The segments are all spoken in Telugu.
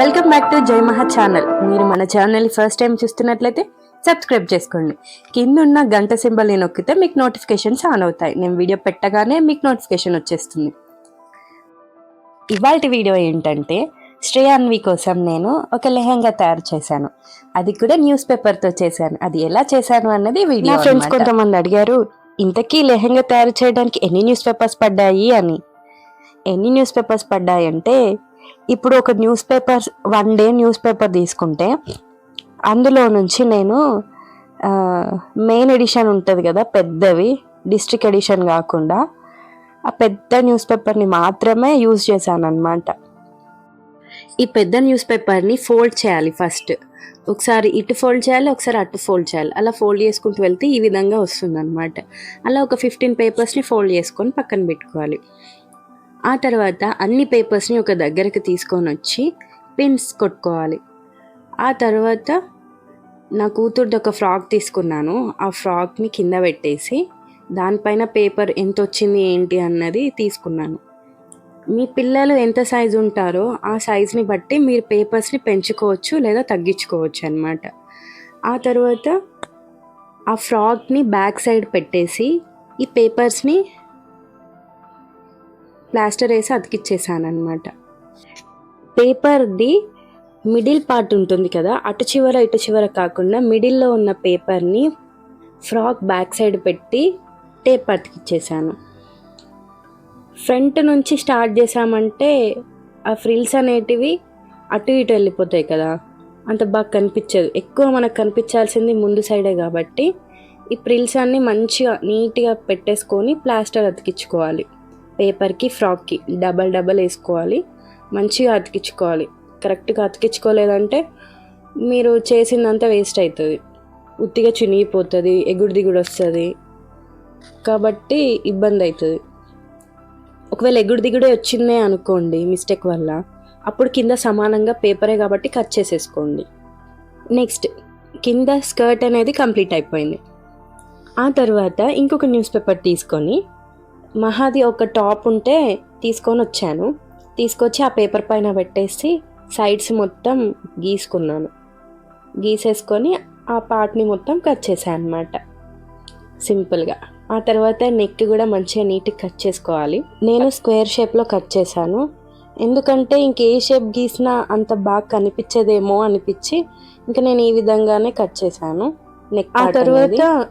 వెల్కమ్ బ్యాక్ టు జై మహా ఛానల్. మీరు మన ఛానల్ ఫస్ట్ టైం చూస్తున్నట్లయితే సబ్స్క్రైబ్ చేసుకోండి. కింద ఉన్న గంట సింబల్ని నొక్కితే మీకు నోటిఫికేషన్స్ ఆన్ అవుతాయి. నేను వీడియో పెట్టగానే మీకు నోటిఫికేషన్ వచ్చేస్తుంది. ఇవాళ వీడియో ఏంటంటే శ్రేయాన్వి కోసం నేను ఒక లెహంగా తయారు చేశాను. అది కూడా న్యూస్ పేపర్తో చేశాను. అది ఎలా చేశాను అన్నది వీడియో ఫ్రెండ్స్ కొంతమంది అడిగారు ఇంతకీ లెహంగా తయారు చేయడానికి ఎన్ని న్యూస్ పేపర్స్ పడ్డాయి? అని. ఎన్ని న్యూస్ పేపర్స్ పడ్డాయి అంటే ఇప్పుడు ఒక news paper one day news paper తీసుకుంటే అందులో నుంచి నేను మెయిన్ ఎడిషన్ ఉంటుంది కదా పెద్దవి డిస్ట్రిక్ట్ ఎడిషన్ కాకుండా ఆ పెద్ద న్యూస్ పేపర్ని మాత్రమే యూజ్ చేశాను అనమాట ఈ పెద్ద న్యూస్ పేపర్ని ఫోల్డ్ చేయాలి ఫస్ట్. ఒకసారి ఇటు ఫోల్డ్ చేయాలి ఒకసారి అటు ఫోల్డ్ చేయాలి. అలా ఫోల్డ్ చేసుకుంటూ వెళ్తే ఈ విధంగా వస్తుంది అనమాట అలా ఒక ఫిఫ్టీన్ పేపర్స్ని ఫోల్డ్ చేసుకొని పక్కన పెట్టుకోవాలి. ఆ తర్వాత అన్ని పేపర్స్ని ఒక దగ్గరకు తీసుకొని వచ్చి పిన్స్ కొట్టుకోవాలి. ఆ తర్వాత నా కూతురుది ఒక ఫ్రాక్ తీసుకున్నాను. ఆ ఫ్రాక్ని కింద పెట్టేసి దానిపైన పేపర్ ఎంత వచ్చింది ఏంటి అన్నది తీసుకున్నాను. మీ పిల్లలు ఎంత సైజు ఉంటారో ఆ సైజ్ని బట్టి మీరు పేపర్స్ని పెంచుకోవచ్చు లేదా తగ్గించుకోవచ్చు అనమాట ఆ తర్వాత ఆ ఫ్రాక్ని బ్యాక్ సైడ్ పెట్టేసి ఈ పేపర్స్ని ప్లాస్టర్ వేసి అతికిచ్చేసాను అనమాట పేపర్ది మిడిల్ పార్ట్ ఉంటుంది కదా అటు చివర ఇటు చివర కాకుండా మిడిల్లో ఉన్న పేపర్ని ఫ్రాక్ బ్యాక్ సైడ్ పెట్టి టేప్ అతికిచ్చేసాను. ఫ్రంట్ నుంచి స్టార్ట్ చేసామంటే ఆ ఫ్రిల్స్ అనేటివి అటు ఇటు వెళ్ళిపోతాయి కదా అంత బాగా కనిపించదు. ఎక్కువ మనకు కనిపించాల్సింది ముందు సైడే కాబట్టి ఈ ప్రిల్స్ అన్నీ మంచిగా నీట్గా పెట్టేసుకొని ప్లాస్టర్ అతికించుకోవాలి. పేపర్కి ఫ్రాక్కి డబల్ డబల్ వేసుకోవాలి. మంచిగా అతికించుకోవాలి. కరెక్ట్గా అతికించుకోలేదంటే మీరు చేసిందంతా వేస్ట్ అవుతుంది. ఉత్తిగా చినిగిపోతుంది ఎగుడు దిగుడు వస్తుంది. కాబట్టి ఇబ్బంది అవుతుంది. ఒకవేళ ఎగుడు దిగుడే వచ్చిందే అనుకోండి మిస్టేక్ వల్ల అప్పుడు కింద సమానంగా పేపరే కాబట్టి కట్ చేసేసుకోండి. నెక్స్ట్ కింద స్కర్ట్ అనేది కంప్లీట్ అయిపోయింది. ఆ తర్వాత ఇంకొక న్యూస్ పేపర్ తీసుకొని మహాది ఒక టాప్ ఉంటే తీసుకొని వచ్చాను. తీసుకొచ్చి ఆ పేపర్ పైన పెట్టేసి సైడ్స్ మొత్తం గీసుకున్నాను. గీసేసుకొని ఆ పార్ట్ని మొత్తం కట్ చేశాను అనమాట సింపుల్గా. ఆ తర్వాత నెక్ కూడా మంచిగా నీట్గా కట్ చేసుకోవాలి. నేను స్క్వేర్ షేప్లో కట్ చేశాను. ఎందుకంటే ఇంకే షేప్ గీసినా అంత బాగా కనిపించదేమో అనిపించి ఇంకా నేను ఈ విధంగానే కట్ చేశాను. నెక్ ఆ తర్వాత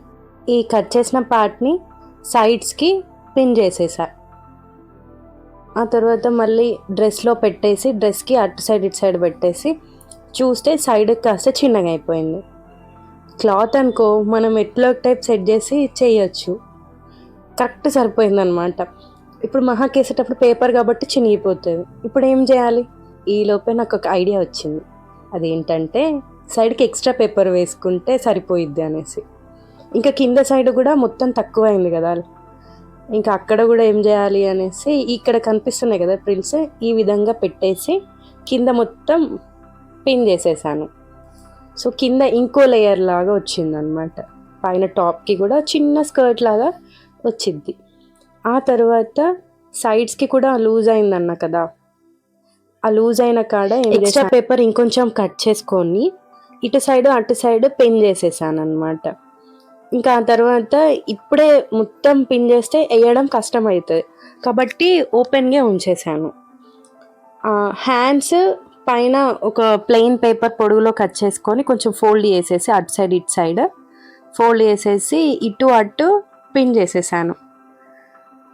ఈ కట్ చేసిన పార్ట్ని సైడ్స్కి పిన్ చేసేసా. ఆ తర్వాత మళ్ళీ డ్రెస్లో పెట్టేసి డ్రెస్కి అటు సైడ్ ఇటు సైడ్ పెట్టేసి చూస్తే సైడ్ కాస్త చిన్నగా అయిపోయింది. క్లాత్ అనుకో మనం ఎట్లా టైప్ సెట్ చేసి చేయొచ్చు. కరెక్ట్ సరిపోయిందనమాట ఇప్పుడు మహాకేసేటప్పుడు పేపర్ కాబట్టి చినిగిపోతుంది. ఇప్పుడు ఏం చేయాలి? ఈ లోపే నాకు ఒక ఐడియా వచ్చింది. అదేంటంటే సైడ్కి ఎక్స్ట్రా పేపర్ వేసుకుంటే సరిపోయిద్ది అనేసి. ఇంకా కింద సైడ్ కూడా మొత్తం తక్కువ అయింది కదా. ఇంకా అక్కడ కూడా ఏం చేయాలి అనేసి ఇక్కడ కనిపిస్తున్నాయి కదా ప్రిల్స్ ఈ విధంగా పెట్టేసి కింద మొత్తం పిన్ చేసేసాను. సో కింద ఇంకో లేయర్ లాగా వచ్చిందనమాట పైన టాప్కి కూడా చిన్న స్కర్ట్ లాగా వచ్చింది. ఆ తర్వాత సైడ్స్కి కూడా లూజ్ అయిందన్న కదా. ఆ లూజ్ అయిన కాడ ఎక్స్ట్రా పేపర్ ఇంకొంచెం కట్ చేసుకొని ఇటు సైడ్ అటు సైడ్ పిన్ చేసేసాను అనమాట ఇంకా ఆ తర్వాత ఇప్పుడే మొత్తం పిన్ చేస్తే వేయడం కష్టం అవుతుంది కాబట్టి ఓపెన్గా ఉంచేసాను. హ్యాండ్స్ పైన ఒక ప్లెయిన్ పేపర్ పొడుగులో కట్ చేసుకొని కొంచెం ఫోల్డ్ చేసేసి అటు సైడ్ ఇటు సైడ్ ఫోల్డ్ చేసేసి ఇటు అటు పిన్ చేసేసాను.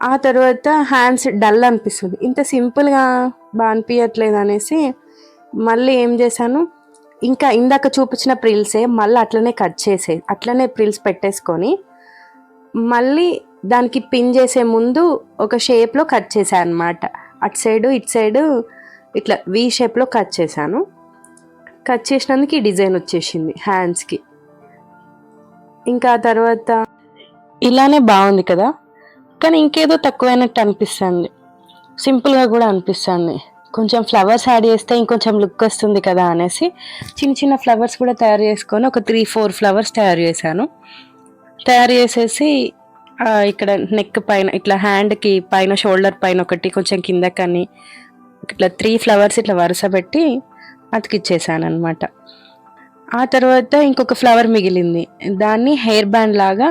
ఆ తర్వాత హ్యాండ్స్ డల్ అనిపిస్తుంది. ఇంత సింపుల్గా బాగా అనిపించట్లేదు అనేసి మళ్ళీ ఏం చేశాను? ఇంకా ఇందాక చూపించిన ప్రిల్సే మళ్ళీ అట్లనే కట్ చేసే అట్లనే ప్రిల్స్ పెట్టేసుకొని మళ్ళీ దానికి పిన్ చేసే ముందు ఒక షేప్లో కట్ చేశాను అనమాట అటు సైడు ఇటు సైడు ఇట్లా వి షేప్లో కట్ చేశాను. కట్ చేసినందుకు ఈ డిజైన్ వచ్చేసింది హ్యాండ్స్కి. ఇంకా తర్వాత ఇలానే బాగుంది కదా? కానీ ఇంకేదో తక్కువైనట్టు అనిపిస్తుంది. సింపుల్గా కూడా అనిపిస్తుంది. కొంచెం ఫ్లవర్స్ యాడ్ చేస్తే ఇంకొంచెం లుక్ వస్తుంది కదా అనేసి చిన్న చిన్న ఫ్లవర్స్ కూడా తయారు చేసుకొని ఒక త్రీ ఫోర్ ఫ్లవర్స్ తయారు చేశాను. తయారు చేసేసి ఇక్కడ నెక్ పైన ఇట్లా హ్యాండ్కి పైన షోల్డర్ పైన ఒకటి కొంచెం కింద కానీ ఇట్లా త్రీ ఫ్లవర్స్ ఇట్లా వరుస పెట్టి అతికిచ్చేసాను అనమాట ఆ తర్వాత ఇంకొక ఫ్లవర్ మిగిలింది. దాన్ని హెయిర్ బ్యాండ్ లాగా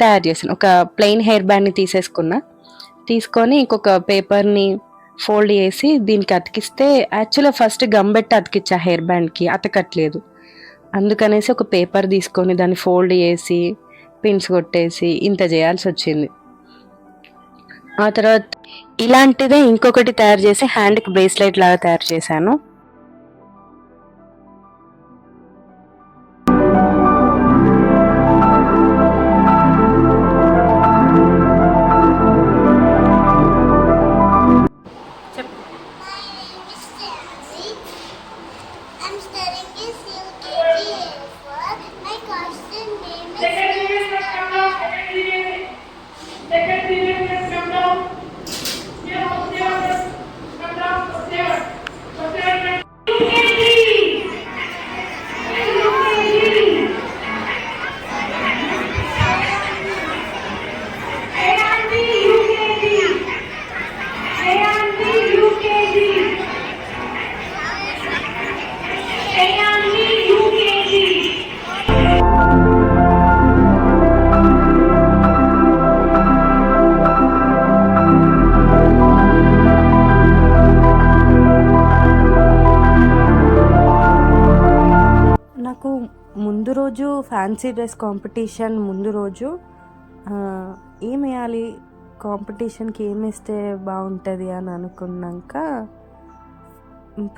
తయారు చేశాను. ఒక ప్లెయిన్ హెయిర్ బ్యాండ్ని తీసేసుకున్నా. తీసుకొని ఇంకొక పేపర్ని ఫోల్డ్ చేసి దీనికి అతికిస్తే యాక్చువల్గా ఫస్ట్ గమ్ పెట్టి అతికిచ్చా హెయిర్ బ్యాండ్కి అతకట్లేదు. అందుకనేసి ఒక పేపర్ తీసుకొని దాన్ని ఫోల్డ్ చేసి పిన్స్ కొట్టేసి ఇంత చేయాల్సి వచ్చింది. ఆ తర్వాత ఇలాంటిదే ఇంకొకటి తయారు చేసి హ్యాండ్కి బ్రేస్లెట్ లాగా తయారు చేశాను. రోజు ఫ్యాన్సీ డ్రెస్ కాంపిటీషన్ ముందు రోజు ఏం వేయాలి కాంపిటీషన్కి ఏం వేస్తే బాగుంటుంది అని అనుకున్నాక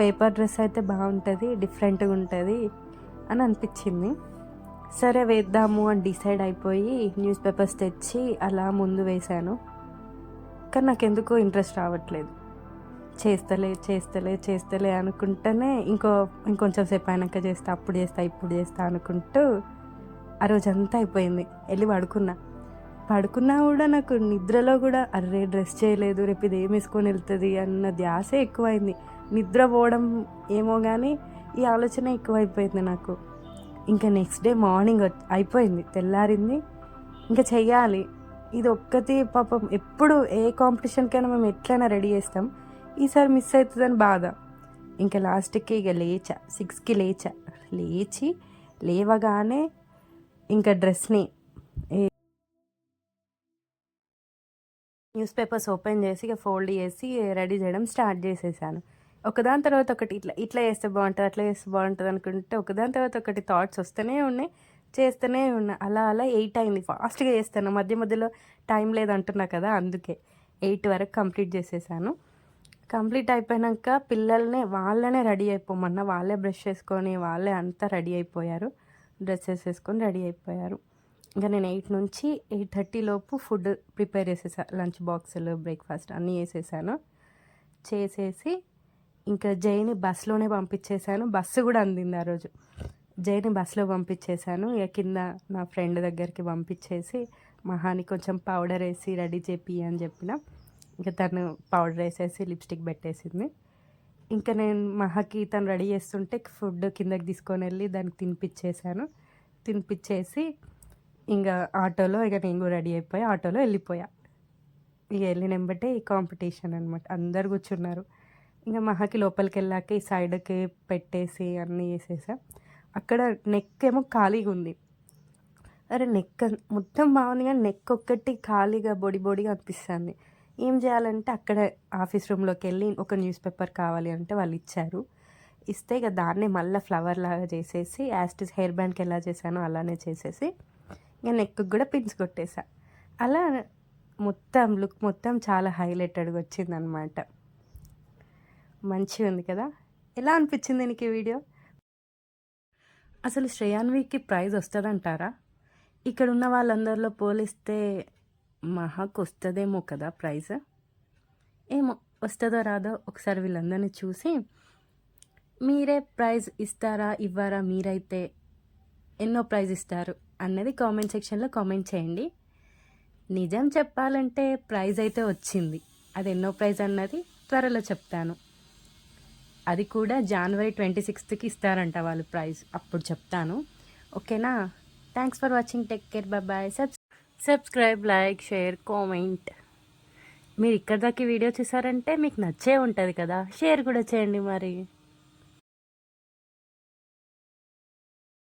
పేపర్ డ్రెస్ అయితే బాగుంటుంది డిఫరెంట్గా ఉంటుంది అని అనిపించింది. సరే వేద్దాము అని డిసైడ్ అయిపోయి న్యూస్ పేపర్స్ తెచ్చి అలా ముందు వేశాను. కానీ నాకెందుకో ఇంట్రెస్ట్ రావట్లేదు. చేస్తలే చేస్తలే చేస్తలే అనుకుంటేనే ఇంకో ఇంకొంచెం సేపు అయినాక చేస్తా అప్పుడు చేస్తా ఇప్పుడు చేస్తా అనుకుంటూ ఆ రోజంతా అయిపోయింది. వెళ్ళి పడుకున్నా. పడుకున్నా కూడా నాకు నిద్రలో కూడా అర్రే డ్రెస్ చేయలేదు రేపు ఇది ఏం వేసుకొని వెళ్తుంది అన్న ధ్యాసే ఎక్కువైంది. నిద్ర పోవడం ఏమో కానీ ఈ ఆలోచన ఎక్కువైపోయింది నాకు. ఇంకా నెక్స్ట్ డే మార్నింగ్ అయిపోయింది తెల్లారింది. ఇంకా చెయ్యాలి. ఇది ఒక్కటి పాపం ఎప్పుడు ఏ కాంపిటీషన్కైనా మేము ఎట్లయినా రెడీ చేస్తాం. ఈసారి మిస్ అవుతుందని బాధ. ఇంకా లాస్ట్కి ఇక లేచా. సిక్స్కి లేచా. లేచి లేవగానే ఇంకా డ్రెస్ని న్యూస్ పేపర్స్ ఓపెన్ చేసి ఇక ఫోల్డ్ చేసి రెడీ చేయడం స్టార్ట్ చేసేసాను. ఒకదాని తర్వాత ఒకటి ఇట్లా ఇట్లా చేస్తే బాగుంటుంది అట్లా చేస్తే బాగుంటుంది అనుకుంటే ఒకదాని తర్వాత ఒకటి థాట్స్ వస్తూనే ఉన్నాయి చేస్తూనే ఉన్నా. అలా అలా ఎయిట్ అయింది. ఫాస్ట్గా చేస్తాను. మధ్య మధ్యలో టైం లేదంటున్నా కదా అందుకే ఎయిట్ వరకు కంప్లీట్ చేసేసాను. కంప్లీట్ అయిపోయాక పిల్లల్ని వాళ్ళనే రెడీ అయిపోమన్నా వాళ్ళే బ్రష్ చేసుకొని వాళ్ళే అంతా రెడీ అయిపోయారు. డ్రెస్సెస్ వేసుకొని రెడీ అయిపోయారు. ఇంకా నేను ఎయిట్ నుంచి ఎయిట్ థర్టీ లోపు ఫుడ్ ప్రిపేర్ చేసేసా. లంచ్ బాక్సులు బ్రేక్ఫాస్ట్ అన్నీ వేసేసాను. చేసేసి ఇంకా జైని బస్సులోనే పంపించేశాను బస్సు కూడా అందింది ఆ రోజు. జైని బస్సులో పంపించేశాను ఇక కింద నా ఫ్రెండ్ దగ్గరికి పంపించేసి మహాని కొంచెం పౌడర్ వేసి రెడీ చేపి అని చెప్పిన. ఇంకా తను పౌడర్ వేసేసి లిప్స్టిక్ పెట్టేసింది. ఇంకా నేను మహాకి తను రెడీ చేస్తుంటే ఫుడ్ కిందకి తీసుకొని వెళ్ళి దానికి తినిపించేశాను తినిపించేసి ఇంకా ఆటోలో ఇక నేను కూడా రెడీ అయిపోయి ఆటోలో వెళ్ళిపోయా. ఇక వెళ్ళిన వెంబటే ఈ కాంపిటీషన్ అనమాట అందరు కూర్చున్నారు. ఇంకా మహాకి లోపలికి వెళ్ళాక ఈ సైడ్కి పెట్టేసి అన్నీ చేసేసా అక్కడ నెక్ ఏమో ఖాళీగా ఉంది. అరే నెక్ మొత్తం బాగుంది కానీ నెక్ ఒక్కటి ఖాళీగా బొడి బొడిగా అనిపిస్తుంది. ఏం చేయాలంటే అక్కడ ఆఫీస్ రూమ్లోకి వెళ్ళి ఒక న్యూస్ పేపర్ కావాలి అంటే వాళ్ళు ఇచ్చారు ఇస్తే ఇక దాన్నే మళ్ళీ ఫ్లవర్ లాగా చేసేసి యాస్టిస్ హెయిర్ బ్యాండ్కి ఎలా చేశానో అలానే చేసేసి ఇక నెక్ కూడా పిన్స్ కొట్టేసా. అలా మొత్తం లుక్ మొత్తం చాలా హైలైటెడ్గా వచ్చిందనమాట మంచిగా ఉంది కదా? ఎలా అనిపించింది నీకు ఈ వీడియో? అసలు శ్రేయాన్వికి ప్రైజ్ వస్తుందంటారా? ఇక్కడ ఉన్న వాళ్ళందరిలో పోలిస్తే మహాకు వస్తుందేమో కదా ప్రైజ్. ఏమో వస్తుందో రాదో ఒకసారి వీళ్ళందరినీ చూసి మీరే ప్రైజ్ ఇస్తారా ఇవ్వరా మీరైతే ఎన్నో ప్రైజ్ ఇస్తారు అన్నది కామెంట్ సెక్షన్లో కామెంట్ చేయండి. నిజం చెప్పాలంటే ప్రైజ్ అయితే వచ్చింది. అది ఎన్నో ప్రైజ్ అన్నది త్వరలో చెప్తాను. అది కూడా జనవరి ట్వంటీ సిక్స్త్కి ఇస్తారంట వాళ్ళు ప్రైజ్. అప్పుడు చెప్తాను. ఓకేనా? Thanks for watching take care bye sub subscribe like share comment మీరు ఇక్కడ దాకా వీడియో చూసారంటే మీకు నచ్చే ఉంటుంది కదా. షేర్ కూడా చేయండి మరి.